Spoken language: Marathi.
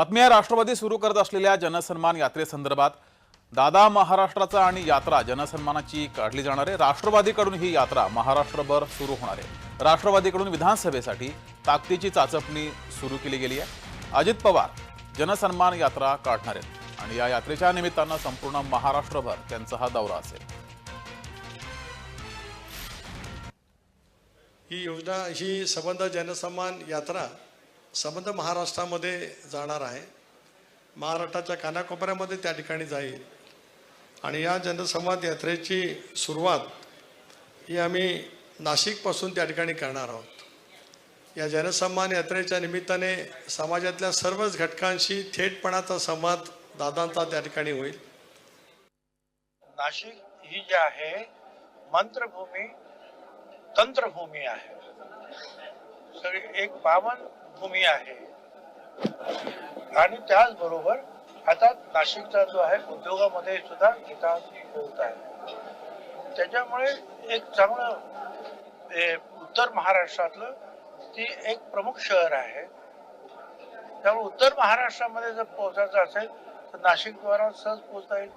बातमी आहे राष्ट्रवादी सुरू करत असलेल्या जनसन्मान यात्रेसंदर्भात दादा महाराष्ट्राचा आणि यात्रा जनसन्मानाची काढली जाणार आहे. राष्ट्रवादीकडून ही यात्रा महाराष्ट्रभर सुरू होणार आहे. राष्ट्रवादीकडून विधानसभेसाठी ताकदीची चाचपणी सुरू केली गेली आहे. अजित पवार जनसन्मान यात्रा काढणार आहेत आणि या यात्रेच्या निमित्तानं संपूर्ण महाराष्ट्रभर त्यांचा हा दौरा असेल. ही योजना ही संबंध जनसन्मान यात्रा संबंध महाराष्ट्रामध्ये जाणार आहे. महाराष्ट्राच्या कानाकोपऱ्यामध्ये त्या ठिकाणी जाईल. आणि या जनसंवाद यात्रेची सुरुवात ही आम्ही नाशिकपासून त्या ठिकाणी करणार आहोत. या जनसन्मान यात्रेच्या निमित्ताने समाजातल्या सर्वच घटकांशी थेटपणाचा संवाद दादांचा त्या ठिकाणी होईल. नाशिक ही जी आहे मंत्रभूमी तंत्रभूमी आहे. सगळी एक पावन भूमी आहे. आणि त्याचबरोबर आता नाशिकचा जो आहे उद्योगामध्ये सुद्धा विकास होत आहे. त्याच्यामुळे एक चांगलं हे उत्तर महाराष्ट्रातलं ती एक प्रमुख शहर आहे. त्यामुळे उत्तर महाराष्ट्रामध्ये जर पोहोचायचं असेल तर नाशिकद्वारा सहज पोहोचता येईल.